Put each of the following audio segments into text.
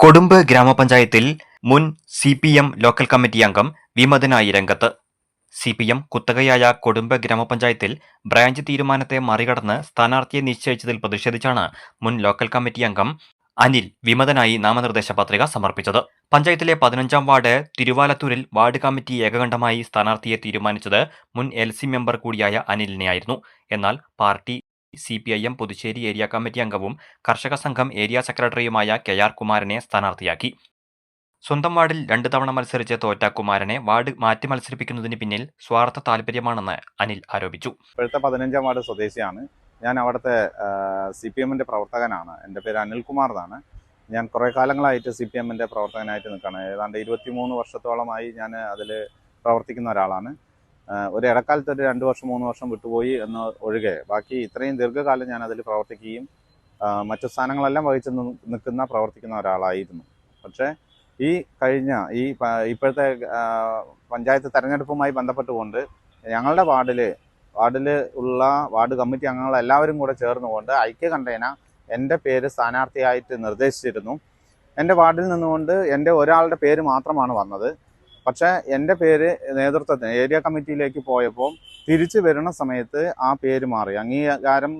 കൊടുമ്പ് ഗ്രാമപഞ്ചായത്തിൽ മുൻ C P M local committee അംഗം വിമതനായി രംഗത്ത്. സി പി എം കുത്തകയായ കൊടുമ്പ് ഗ്രാമപഞ്ചായത്തിൽ ബ്രാഞ്ച് തീരുമാനത്തെ മറികടന്ന് സ്ഥാനാർത്ഥിയെ നിശ്ചയിച്ചതിൽ പ്രതിഷേധിച്ചാണ് മുൻ ലോക്കൽ കമ്മിറ്റി അംഗം അനിൽ വിമതനായി നാമനിർദ്ദേശ പത്രിക സമർപ്പിച്ചത്. പഞ്ചായത്തിലെ പതിനഞ്ചാം വാർഡ് തിരുവാലത്തൂരിൽ വാർഡ് കമ്മിറ്റി ഏകകണ്ഠമായി സ്ഥാനാർത്ഥിയെ തീരുമാനിച്ചത് മുൻ എൽ സി മെമ്പർ കൂടിയായ അനിലിനെയായിരുന്നു. എന്നാൽ party C P I M Puducherry area committee അംഗവും കർഷക സംഘം ഏരിയ സെക്രട്ടറിയുമായ കെ ആർ കുമാരനെ സ്ഥാനാർത്ഥിയാക്കി. സ്വന്തം വാർഡിൽ രണ്ടു തവണ മത്സരിച്ച തോറ്റ കുമാരനെ വാർഡ് മാറ്റി മത്സരിപ്പിക്കുന്നതിന് പിന്നിൽ സ്വാർത്ഥ താല്പര്യമാണെന്ന് അനിൽ ആരോപിച്ചു. ഇപ്പോഴത്തെ പതിനഞ്ചാം വാർഡ് സ്വദേശിയാണ്. ഞാൻ അവിടുത്തെ സി പി എമ്മിന്റെ പ്രവർത്തകനാണ്. എന്റെ പേര് അനിൽകുമാർ എന്നാണ് ഞാൻ കുറേ കാലങ്ങളായിട്ട് സി പി എമ്മിന്റെ പ്രവർത്തകനായിട്ട് നിൽക്കുകയാണ്. ഏതാണ്ട് ഇരുപത്തിമൂന്ന് വർഷത്തോളമായി ഞാൻ അതിൽ പ്രവർത്തിക്കുന്ന ഒരാളാണ്. ഒരു ഇടക്കാലത്ത് ഒരു രണ്ട് വർഷം മൂന്ന് വർഷം വിട്ടുപോയി എന്ന് ഒഴികെ. ബാക്കി ഇത്രയും ദീർഘകാലം ഞാൻ അതിൽ പ്രവർത്തിക്കുകയും മറ്റു സ്ഥാനങ്ങളെല്ലാം വഹിച്ച് നിൽക്കുന്ന പ്രവർത്തിക്കുന്ന ഒരാളായിരുന്നു. പക്ഷേ ഈ കഴിഞ്ഞ ഈ ഇപ്പോഴത്തെ പഞ്ചായത്ത് തെരഞ്ഞെടുപ്പുമായി ബന്ധപ്പെട്ടുകൊണ്ട് ഞങ്ങളുടെ വാർഡിൽ വാർഡിൽ ഉള്ള വാർഡ് കമ്മിറ്റി അംഗങ്ങൾ എല്ലാവരും കൂടെ ചേർന്നുകൊണ്ട് ഐക്യ കണ്ടേന എന്റെ പേര് സ്ഥാനാർത്ഥിയായിട്ട് നിർദ്ദേശിച്ചിരുന്നു. എന്റെ വാർഡിൽ നിന്നുകൊണ്ട് എന്റെ ഒരാളുടെ പേര് മാത്രമാണ് വന്നത്. പക്ഷേ എന്റെ പേര് നേതൃത്വത്തിന് ഏരിയ കമ്മിറ്റിയിലേക്ക് പോയപ്പോൾ തിരിച്ചു വരുന്ന സമയത്ത് ആ പേര് മാറി. അംഗീകാരം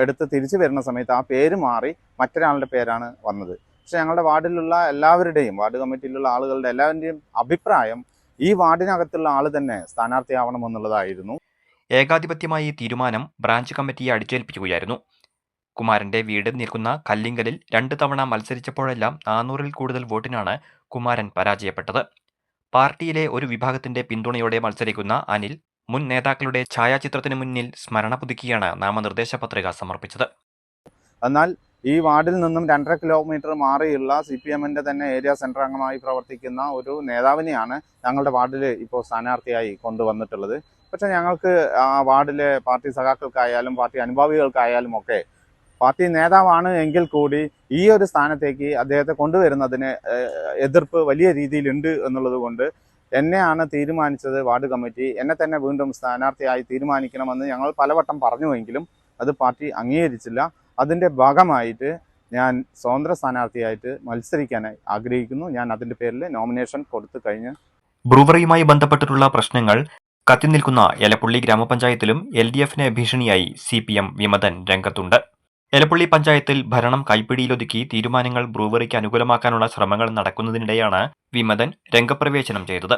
എടുത്ത് തിരിച്ചു വരുന്ന സമയത്ത് ആ പേര് മാറി മറ്റൊരാളുടെ പേരാണ് വന്നത്. പക്ഷെ ഞങ്ങളുടെ വാർഡിലുള്ള എല്ലാവരുടെയും വാർഡ് കമ്മിറ്റിയിലുള്ള ആളുകളുടെ എല്ലാവരുടെയും അഭിപ്രായം ഈ വാർഡിനകത്തുള്ള ആൾ തന്നെ സ്ഥാനാർത്ഥിയാവണമെന്നുള്ളതായിരുന്നു ഏകാധിപത്യമായി തീരുമാനം ബ്രാഞ്ച് കമ്മിറ്റിയെ അടിച്ചേൽപ്പിക്കുകയായിരുന്നു. കുമാരന്റെ വീട് നിൽക്കുന്ന കല്ലിങ്കലിൽ രണ്ട് തവണ മത്സരിച്ചപ്പോഴെല്ലാം നാനൂറിൽ കൂടുതൽ വോട്ടിനാണ് കുമാരൻ പരാജയപ്പെട്ടത്. പാർട്ടിയിലെ ഒരു വിഭാഗത്തിന്റെ പിന്തുണയോടെ മത്സരിക്കുന്ന അനിൽ മുൻ നേതാക്കളുടെ ഛായാചിത്രത്തിന് മുന്നിൽ സ്മരണ പുതുക്കിയാണ് നാമനിർദ്ദേശ പത്രിക സമർപ്പിച്ചത്. എന്നാൽ ഈ വാർഡിൽ നിന്നും രണ്ടര കിലോമീറ്റർ മാറിയുള്ള സി പി എമ്മിന്റെ തന്നെ ഏരിയ സെൻട്രൽ അംഗമായി പ്രവർത്തിക്കുന്ന ഒരു നേതാവിനെയാണ് ഞങ്ങളുടെ വാർഡിൽ ഇപ്പോൾ സ്ഥാനാർത്ഥിയായി കൊണ്ടുവന്നിട്ടുള്ളത്. പക്ഷേ ഞങ്ങൾക്ക് ആ വാർഡിലെ പാർട്ടി സഖാക്കൾക്കായാലും പാർട്ടി അനുഭാവികൾക്കായാലും ഒക്കെ പാർട്ടി നേതാവാണ് എങ്കിൽ കൂടി ഈ ഒരു സ്ഥാനത്തേക്ക് അദ്ദേഹത്തെ കൊണ്ടുവരുന്നതിന് എതിർപ്പ് വലിയ രീതിയിലുണ്ട് എന്നുള്ളത് കൊണ്ട് എന്നെയാണ് തീരുമാനിച്ചത് വാർഡ് കമ്മിറ്റി. എന്നെ തന്നെ വീണ്ടും സ്ഥാനാർത്ഥിയായി തീരുമാനിക്കണമെന്ന് ഞങ്ങൾ പലവട്ടം പറഞ്ഞുവെങ്കിലും അത് പാർട്ടി അംഗീകരിച്ചില്ല. അതിന്റെ ഭാഗമായിട്ട് ഞാൻ സ്വതന്ത്ര സ്ഥാനാർത്ഥിയായിട്ട് മത്സരിക്കാനായി ആഗ്രഹിക്കുന്നു. ഞാൻ അതിന്റെ പേരിൽ നോമിനേഷൻ കൊടുത്തു കഴിഞ്ഞ്. ബ്രൂവറിയുമായി ബന്ധപ്പെട്ടിട്ടുള്ള പ്രശ്നങ്ങൾ കത്തിനിൽക്കുന്ന എലപ്പുള്ളി ഗ്രാമപഞ്ചായത്തിലും എൽ ഡി എഫിന് ഭീഷണിയായി സി പി എം വിമതൻ രംഗത്തുണ്ട്. എലപ്പുള്ളി പഞ്ചായത്തിൽ ഭരണം കൈപ്പിടിയിലൊതുക്കി തീരുമാനങ്ങൾ ബ്രൂവറിക്ക് അനുകൂലമാക്കാനുള്ള ശ്രമങ്ങൾ നടക്കുന്നതിനിടെയാണ് വിമതൻ രംഗപ്രവേശനം ചെയ്തത്